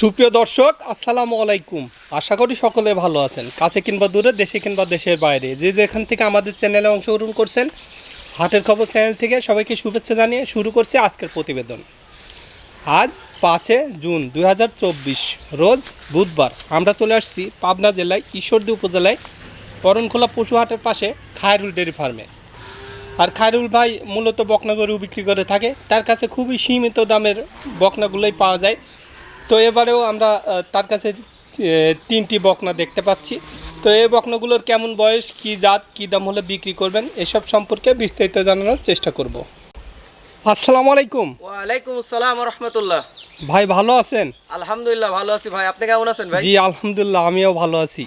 সুপ্রিয় দর্শক, আসসালামু আলাইকুম। আশা করি সকলে ভালো আছেন। কাছে কিংবা দূরে, দেশে কিংবা দেশের বাইরে। যে যেখান থেকে আমাদের চ্যানেলে অংশগ্রহণ করছেন, হাটের খবর চ্যানেল থেকে সবাইকে শুভেচ্ছা জানিয়ে শুরু করছে আজকের প্রতিবেদন। আজ পাঁচে জুন দু হাজার চব্বিশ, রোজ বুধবার আমরা চলে আসছি পাবনা জেলায়, ঈশ্বরদী উপজেলায় করণখোলা পশু হাটের পাশে খায়রুল ডেয়ারি ফার্মে। আর খায়রুল ভাই মূলত বকনা গরু বিক্রি করে থাকে। তার কাছে খুবই সীমিত দামের বকনাগুলোই পাওয়া যায়। তো এবারেও আমরা তার কাছে তিনটি বকনা দেখতে পাচ্ছি। তো এই বকনাগুলোর কেমন বয়স কি জাত কি দাম হলে বিক্রি করবেন এসব সম্পর্কে বিস্তারিত জানানোর চেষ্টা করব। আসসালামু আলাইকুম। ওয়ালাইকুম আসসালাম রহমতুল্লাহ ভাই ভালো আছেন? আলহামদুলিল্লাহ ভালো আছি ভাই। আপনি কেমন আছেন ভাই? জি আলহামদুলিল্লাহ আমিও ভালো আছি।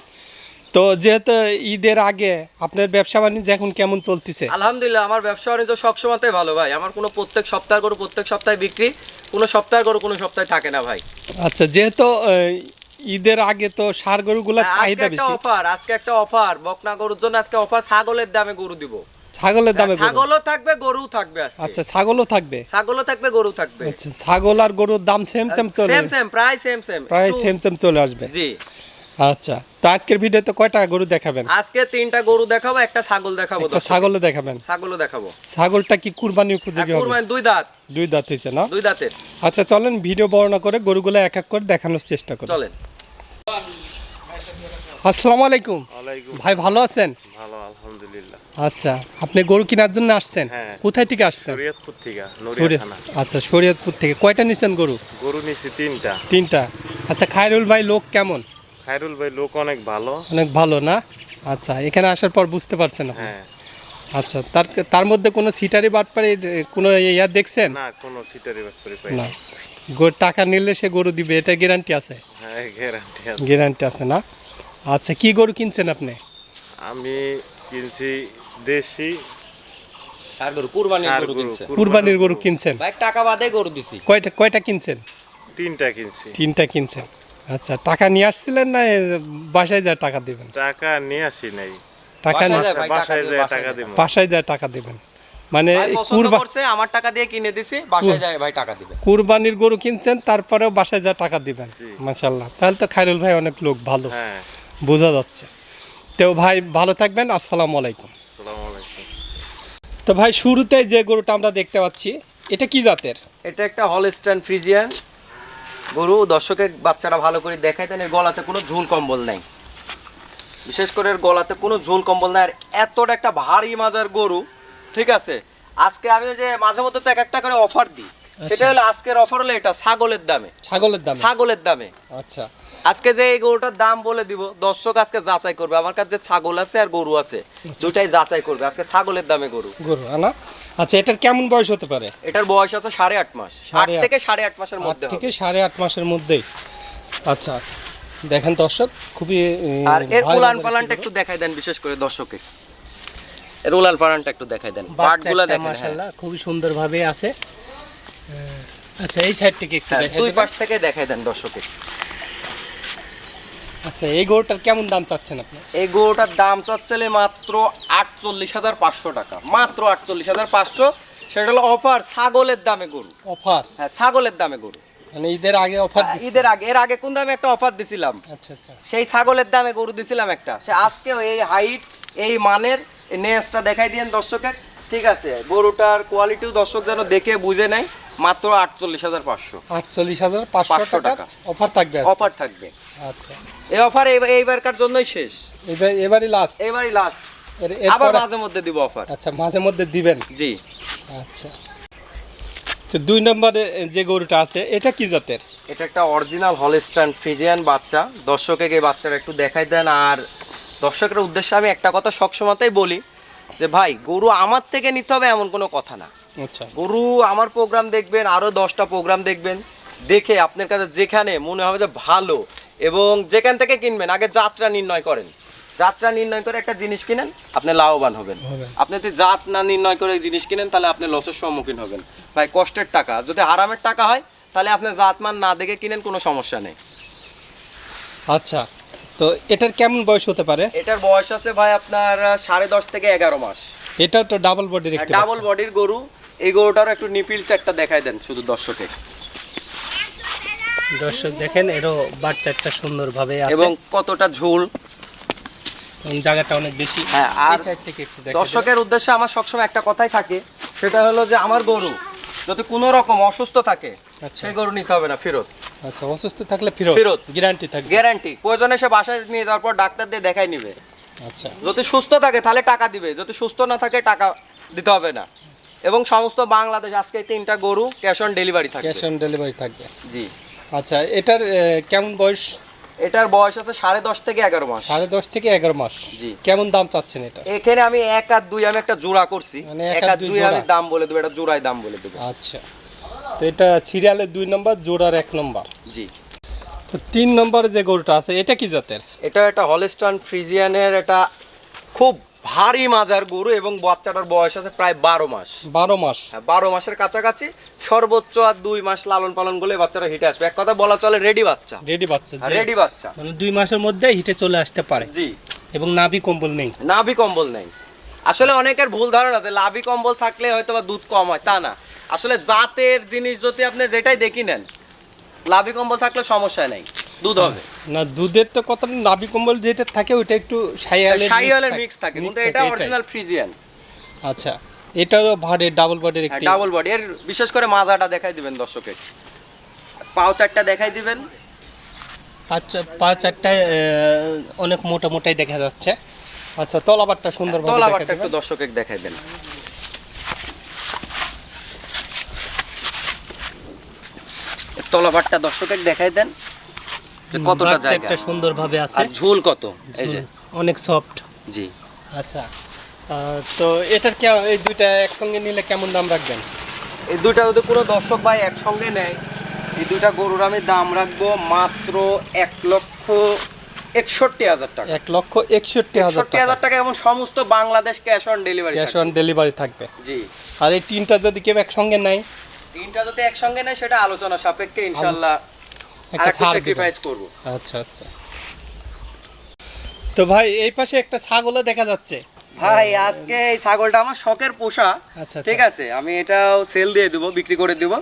তো যেহেতু ঈদের আগে আপনার ব্যবসা বাণিজ্য এখন কেমন চলতেছে? আলহামদুলিল্লাহ আমার ব্যবসা বাণিজ্য সবসময়তেই ভালো ভাই। আমার কোনো প্রত্যেক সপ্তাহ করে প্রত্যেক সপ্তাহে বিক্রি। কোনো সপ্তাহ করে কোনো সপ্তাহে থাকে না ভাই। আচ্ছা যেহেতু ঈদের আগে তো সার গরুগুলোর আজকে চাহিদা বেশি। অফার আজকে একটা অফার বকনা গরুর জন্য আজকে অফার ছাগলের দামে গরু দিব। ছাগলের দামে ছাগলও থাকবে গরুও থাকবে আচ্ছা ছাগলও থাকবে? ছাগলও থাকবে গরু থাকবে। আচ্ছা ছাগল আর গরুর দাম সেম সেম চলে। সেম সেম প্রায় সেম সেম প্রায় সেম সেম চলে আসবে। জি। আচ্ছা তো আজকের ভিডিওতে কয়টা গরু দেখাবেন? আজকে তিনটা গরু দেখাবো একটা ছাগল দেখাবো একটা দর্শক। ছাগলও দেখাবেন। ছাগলও দেখাবো। ছাগলটা কি কুরবানি উপযোগী হবে? কুরবানি দুই দাঁত। দুই দাঁত হয়েছে না? দুই দাঁতের। আচ্ছা চলেন ভিডিও বর্ণনা করে গরুগুলো এক এক করে দেখানোর চেষ্টা করি। চলেন। আসসালামু আলাইকুম। ভাই ভালো আছেন? ভালো আলহামদুলিল্লাহ। আচ্ছা আপনি গরু কেনার জন্য আসছেন? হ্যাঁ। কোথায় থেকে আসছেন? শরীয়তপুর থেকে নড়িয়া থানা। আচ্ছা শরীয়তপুর থেকে। কয়টা নিছেন গরু? গরু নিছি তিনটা। তিনটা। আচ্ছা খায়রুল ভাই লোক কেমন? খায়রুল ভাই লোক অনেক ভালো। অনেক ভালো না? আচ্ছা এখানে আসার পর বুঝতে পারছেন আপনি? আচ্ছা তার তার মধ্যে কোনো সিটারি বাটপারি কোনো ইয়া দেখছেন? না কোনো সিটারি পাই না। টাকা নিলে সে গরু দিবে এটা গ্যারান্টি আছে? হ্যাঁ গ্যারান্টি আছে। গ্যারান্টি আছে না? আচ্ছা কি গরু কিনছেন আপনি? আমি কিনছি দেশি আর গরু কুরবানির গরু গরু, কিনছে কুরবানির গরু। কিনছেন? ভাই টাকা বাদে গরু দিছি। কয়টা কয়টা কিনছেন? তিনটা কিনছি। তিনটা কিনছেন। আচ্ছা টাকা নিয়ে আসছিলেন না বাসায় যা টাকা দিবেন? টাকা নিয়ে আসি নাই। টাকা বাসায় যায় টাকা বাসায় যায় টাকা যায়। দিব বাসায় যায় টাকা দিবেন। মানে আমার টাকা দিয়ে কিনে দিছি বাসায় যায় ভাই টাকা দিবে কুরবানির গরু কিনছেন তারপরেও বাসায় যা টাকা দিবেন মাশাল্লাহ তাহলে তো খায়রুল ভাই অনেক লোক ভালো হ্যাঁ। বোঝা যাচ্ছে। তো ভাই ভালো থাকবেন আসসালামু আলাইকুম। তো ভাই শুরুতে যে গরুটা আমরা দেখতে পাচ্ছি এটা কি জাতের? এটা একটা হলস্টাইন ফ্রিজিয়ান গরু। দর্শকের বাচ্চারা ভালো করে দেখাই দেন এর গলাতে কোনো ঝুল কম্বল নাই। বিশেষ করে এর গলাতে কোনো ঝুল কম্বল নাই। আর এতটা একটা ভারী মাজার গরু ঠিক আছে? আজকে আমি যে মাঝে মধ্যে তো এক একটা করে অফার দিই। সেটা হলো আজকের অফার হলো এটা ছাগলের দামে। ছাগলের দাম? ছাগলের দামে। আচ্ছা। আজকে যে এই গরুটার দাম বলে দিব দর্শক আজকে যাচাই করবে। আমার কাছে যে ছাগল আছে আর গরু আছে দুটাই যাচাই করবে। আজকে ছাগলের দামে গরু। গরু না আচ্ছা এটার কেমন বয়স হতে পারে? এটার বয়স আছে সাড়ে আট মাস। আট থেকে সাড়ে আট মাসের মধ্যে থেকে। সাড়ে আট মাসের মধ্যেই। আচ্ছা। দেখেন দর্শক খুবই আর এর উলান পালানটা একটু দেখাই দেন বিশেষ করে দর্শকে এর উলান পালানটা একটু দেখাই দেন। পাটগুলো দেখেন হ্যাঁ। মাশাআল্লাহ খুবই সুন্দরভাবে আছে। আচ্ছা এই সাইড থেকে একটু হ্যাঁ, দেখাই দুই পাশ থেকে দেখাই দেন দর্শকে আচ্ছা এই গরুটার কেমন দাম চাচ্ছেন আপনি? এই গরুটার দাম চাচ্ছিলে মাত্র আটচল্লিশ হাজার পাঁচশো টাকা। মাত্র আটচল্লিশ হাজার পাঁচশো সেটা হলো অফার ছাগলের দামে গরু। অফার? হ্যাঁ ছাগলের দামে গরু। মানে ঈদের আগে অফার ঈদের আগে। এর আগে কোন দামে একটা অফার দিছিলাম? আচ্ছা আচ্ছা। সেই ছাগলের দামে গরু দিছিলাম একটা। সে আজকেও এই হাইট এই মানের নেসটা দেখাই দিয়েন দর্শকের। ঠিক আছে গরুটার কোয়ালিটিও দর্শক যেন দেখে বুঝে নেয় মাত্র আটচল্লিশ হাজার পাঁচশো। আটচল্লিশ হাজার পাঁচশো টাকা টাকা। অফার থাকবে অফার থাকবে। আচ্ছা। এই অফার এইবারকার জন্যই শেষ। এবার এবারই লাস্ট এবারই লাস্ট আবার মাঝে মধ্যে দিব অফার আচ্ছা মাঝে মধ্যে দিবেন? জি। আচ্ছা। তো দুই নম্বরে যে গরুটা আছে এটা কি জাতের? এটা একটা অরিজিনাল হলস্টাইন ফ্রিজিয়ান বাচ্চা। দর্শকে এই বাচ্চারা একটু দেখাই দেন। আর দর্শকের উদ্দেশ্যে আমি একটা কথা সবসময়তেই বলি যে ভাই গরু আমার থেকে নিতে হবে এমন কোনো কথা না। আচ্ছা। গরু আমার প্রোগ্রাম দেখবেন আরও দশটা প্রোগ্রাম দেখবেন। দেখে আপনার কাছে যেখানে মনে হবে যে ভালো এবং যেখান থেকে কিনবেন আগে যাত্রা নির্ণয় করেন। যাত্রা নির্ণয় করে একটা জিনিস কিনেন আপনি লাভবান হবেন। আপনি যদি জাত না নির্ণয় করে জিনিস কিনেন তাহলে আপনি লসের সম্মুখীন হবেন। ভাই কষ্টের টাকা। যদি আরামের টাকা হয় তাহলে আপনি জাতমান না দেখে কিনেন কোনো সমস্যা নেই। আচ্ছা তো এটার কেমন বয়স হতে পারে? এটার বয়স আছে ভাই আপনার সাড়ে দশ থেকে এগারো মাস। এটা তো ডাবল বডি দেখতে ডাবল বডির গরু। এই গরুটারও একটু নিপিল চারটা দেখাই দেন শুধু দর্শকে। দর্শক দেখেন এরও বাচ্চাটা সুন্দরভাবে আছে। এবং কতটা ঝুল। জায়গাটা অনেক বেশি। হ্যাঁ, আর থেকে দর্শকের উদ্দেশ্যে আমার সবসময় একটা কথাই থাকে সেটা হলো যে আমার গরু যদি কোনো রকম অসুস্থ থাকে আচ্ছা। সেই গরু নিতে হবে না ফেরত। আচ্ছা অসুস্থ থাকলে ফেরত ফেরত। গ্যারান্টি থাকবে। গ্যারান্টি প্রয়োজনে সে বাসায় নিয়ে যাওয়ার পর ডাক্তার দিয়ে দেখাই নিবে। আচ্ছা। যদি সুস্থ থাকে তাহলে টাকা দিবে। যদি সুস্থ না থাকে টাকা দিতে হবে না। এবং সমস্ত বাংলাদেশ আজকে তিনটা গরু ক্যাশ অন ডেলিভারি থাকে ক্যাশ অন ডেলিভারি থাকবে। জি। আচ্ছা এটার কেমন বয়স? এটার বয়স আছে সাড়ে দশ থেকে এগারো মাস। সাড়ে দশ থেকে এগারো মাস। জি। কেমন দাম চাচ্ছেন এটা? এখানে আমি এক আর দুই আমি একটা জোড়া করছি। মানে এক আর দুই আমি দাম বলে দেবো এটা জোড়ায় দাম বলে দেবো। আচ্ছা। তো এটা সিরিয়ালের দুই নম্বর জোড়ার এক নম্বর। জি। তো তিন নম্বর যে গরুটা আছে এটা কি জাতের? এটা একটা হলস্টান ফ্রিজিয়ানের এটা খুব ভারী মাজার গরু এবং বাচ্চাটার বয়স আছে প্রায় বারো মাস। বারো মাস। হ্যাঁ, বারো মাসের কাছাকাছি সর্বোচ্চ আর দুই মাস লালন পালন করলে বাচ্চারা হিটে আসবে। এক কথা বলা চলে রেডি বাচ্চা। রেডি বাচ্চা রেডি বাচ্চা। মানে দুই মাসের মধ্যে হিটে চলে আসতে পারে। জি। এবং নাভি কম্বল নেই। নাভি কম্বল নেই। আসলে অনেকের ভুল ধারণা যে লাভি কম্বল থাকলে হয়তো বা দুধ কম হয় তা না। আসলে জাতের জিনিস যদি আপনি যেটাই দেখি নেন লাভি কম্বল থাকলে সমস্যা নেই। দুধ হবে। না দুধের তো কথা না, নাভি কম্বল যেটা থাকে ওইটা একটু সাইয়ালের শাহিওয়ালের মিক্স থাকে। কিন্তু এটা অরিজিনাল ফ্রিজিয়ান আচ্ছা এটাও ভাড়ের ডাবল বডির একটি ডাবল বডি এর বিশেষ করে মাজাটা দেখাই দিবেন দর্শকে। পাও চারটা দেখাই দিবেন। পাঁচ পাঁচ চারটায় অনেক মোটা মোটাই দেখা যাচ্ছে। আচ্ছা তলাবারটা সুন্দরভাবে দেখা তলাবারটা একটু দর্শকে দেখাই দেন। তলাবারটা দর্শকে দেখাই দেন। কতটা জায়গা? একটা সুন্দরভাবে আছে। আর ঝুল কত? এই যে। অনেক সফট জি। আচ্ছা। তো এটার কে এই দুইটা একসঙ্গে নিলে কেমন দাম রাখবেন? এই দুইটা যদি কোনো দর্শক ভাই একসঙ্গে নেয় এই দুইটা গরুর আমি দাম রাখব মাত্র এক লক্ষ একষট্টি হাজার টাকা। এক লক্ষ একষট্টি হাজার হাজার টাকা। এবং সমস্ত Bangladesh cash on delivery cash on delivery থাকবে। জি। আর এই তিনটা যদি কেউ একসঙ্গে নেয়? তিনটা যদি একসঙ্গে নেয় সেটা আলোচনা সাপেক্ষে ইনশাল্লাহ একটা স্যাক্রিফাইস করব। আচ্ছা আচ্ছা। তো ভাই এই পাশে একটা ছাগলও দেখা যাচ্ছে। ভাই আজকে এই ছাগলটা আমার শখের পোষা। আচ্ছা ঠিক আছে আমি এটাও সেল দিয়ে দেবো বিক্রি করে দিব।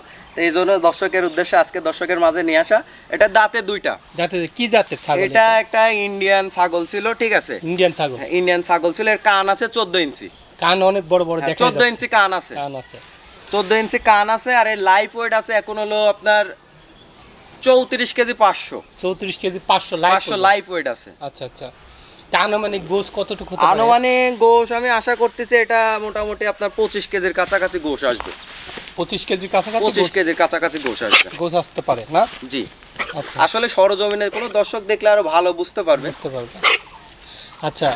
এই জন্য দর্শকের উদ্দেশ্যে আজকে দর্শকের মাঝে নিয়ে আসা। এটা দাঁতে দুইটা। যাতে কি জাতের ছাগল এটা একটা ইন্ডিয়ান ছাগল ছিল ঠিক আছে। ইন্ডিয়ান ছাগল। ইন্ডিয়ান ছাগল ছিল এর কান আছে চোদ্দ ইঞ্চি। কান অনেক বড় বড় দেখা চোদ্দ যাচ্ছে। ইঞ্চি কান আছে। কান আছে। চোদ্দ ইঞ্চি কান আছে আর এর লাইফ ওয়েট আছে এখন হলো আপনার চৌত্রিশ কেজি পাঁচশো। চৌত্রিশ কেজি পাঁচশো পাঁচশো লাইফ ওয়েট আছে। আচ্ছা আচ্ছা। আনুমানিক গোস কতটুকু হতে পারে? আনুমানিক গোশ আমি আশা করতেছি এটা মোটামুটি আপনার পঁচিশ কেজির কাছাকাছি গোশ আসবে। পঁচিশ কেজির কাছাকাছি পঁচিশ কেজির কাছাকাছি গোশ আসবে। গোস আসতে পারে না? জি। আচ্ছা। আসলে সরজমিনের কোনো দর্শক দেখলে আরও ভালো বুঝতে পারবে। বুঝতে পারবে। আচ্ছা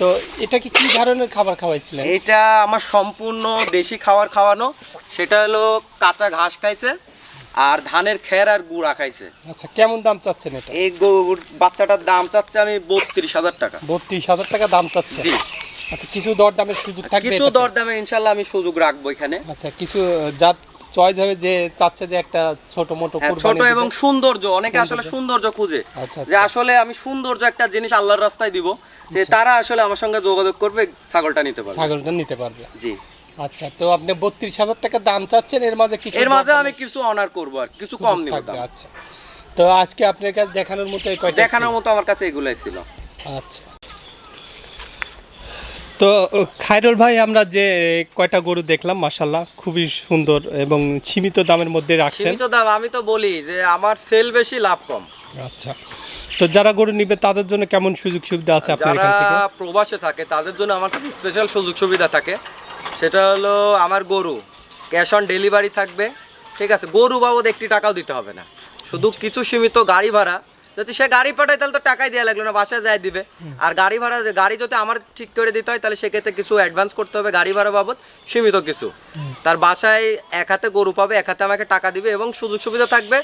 তো এটা কি কি ধরনের খাবার খাওয়াইছিলেন? এটা আমার সম্পূর্ণ দেশি খাবার খাওয়ানো। সেটা হলো কাঁচা ঘাস খাইছে। আর ধানের খের আর গুড়া খাইছে আচ্ছা কেমন দাম চাচ্ছেন এটা? এই গরুর বাচ্চাটার দাম চাচ্ছে আমি বত্রিশ হাজার টাকা। বত্রিশ হাজার টাকা দাম চাচ্ছে? জি। আচ্ছা কিছু দর দামের সুযোগ থাকবে কিছু? দরদামে ইনশাল্লাহ আমি সুযোগ রাখব এখানে। আচ্ছা কিছু যার চয়েস হবে যে চাচ্ছে যে একটা ছোট মোটো হ্যাঁ, ছোট। এবং সৌন্দর্য অনেকে আসলে সৌন্দর্য। খুঁজে। আচ্ছা যে আচ্ছা আসলে আমি সৌন্দর্য একটা জিনিস আল্লাহর রাস্তায় দিব যে তারা আসলে আমার সঙ্গে যোগাযোগ করবে ছাগলটা নিতে পারবে। ছাগলটা নিতে পারবে। জি। আচ্ছা তো আপনি বত্রিশ হাজার টাকা দাম চাচ্ছেন এর মাঝে কিছু এর মাঝে আমি কিছু অনার করব আর কিছু কম নিব আচ্ছা। তো আজকে আপনার কাছে দেখানোর মতো কয়টা দেখানোর? মতো আমার কাছে এগুলাই ছিল। আচ্ছা। তো খায়রুল ভাই আমরা যে কয়টা গরু দেখলাম মাসাল্লাহ খুবই সুন্দর এবং সীমিত দামের মধ্যে রাখছেন। সীমিত দাম আমি তো বলি যে আমার সেল বেশি লাভ কম। আচ্ছা। তো যারা গরু নিবে তাদের জন্য কেমন সুযোগ সুবিধা আছে আপনার যারা এখান থেকে? প্রবাসে থাকে তাদের জন্য আমার কাছে স্পেশাল সুযোগ সুবিধা থাকে। সেটা হলো আমার গরু। ক্যাশ অন ডেলিভারি থাকবে ঠিক আছে? গরু বাবদ একটি টাকাও দিতে হবে না। শুধু কিছু সীমিত গাড়ি ভাড়া। যদি সে গাড়ি পাঠায় তাহলে তো টাকাই দেওয়া লাগল না বাসায় যায় দিবে। আর গাড়ি ভাড়া গাড়ি যদি আমার ঠিক করে দিতে হয় তাহলে সেক্ষেত্রে কিছু অ্যাডভান্স করতে হবে গাড়ি ভাড়া বাবদ সীমিত কিছু। তার বাসায় এক হাতে গরু পাবে এক হাতে আমাকে টাকা দিবে এবং সুযোগ সুবিধা থাকবে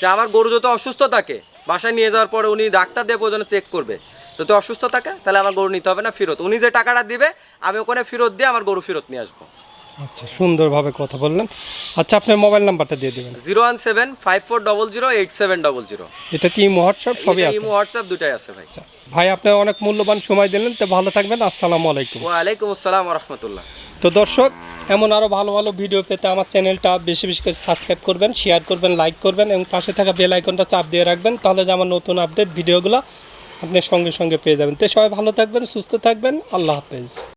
যে আমার গরু যদি অসুস্থ থাকে বাসায় নিয়ে যাওয়ার পরে উনি ডাক্তার দিয়ে প্রয়োজনে চেক করবে। যদি অসুস্থ থাকে তাহলে আমার গরু নিতে হবে না ফেরত। উনি যে টাকাটা দিবে আমি ওখানে ফেরত দিয়ে আমার গরু ফেরত নিয়ে আসব। আচ্ছা সুন্দরভাবে কথা বললেন। আচ্ছা আপনার মোবাইল নাম্বারটা দিয়ে দেবেন। Zero one seven five four double zero eight seven double zero. এটা কি হোয়াটসঅ্যাপ সবই আছে। হোয়াটসঅ্যাপ দুটাই আছে ভাই। আচ্ছা ভাই আপনি অনেক মূল্যবান সময় দিলেন তো ভালো থাকবেন। আসসালামু আলাইকুম। ওয়ালাইকুম আসসালাম রহমতুল্লাহ। তো দর্শক এমন আরও ভালো ভালো ভিডিও পেতে আমার চ্যানেলটা বেশি বেশি করে সাবস্ক্রাইব করবেন শেয়ার করবেন লাইক করবেন এবং পাশে থাকা বেল আইকনটা চাপ দিয়ে রাখবেন, তাহলে যে আমার নতুন আপডেট ভিডিওগুলো আপনি সঙ্গে সঙ্গে পেয়ে যাবেন। তো সবাই ভালো থাকবেন, সুস্থ থাকবেন, আল্লাহ হাফেজ।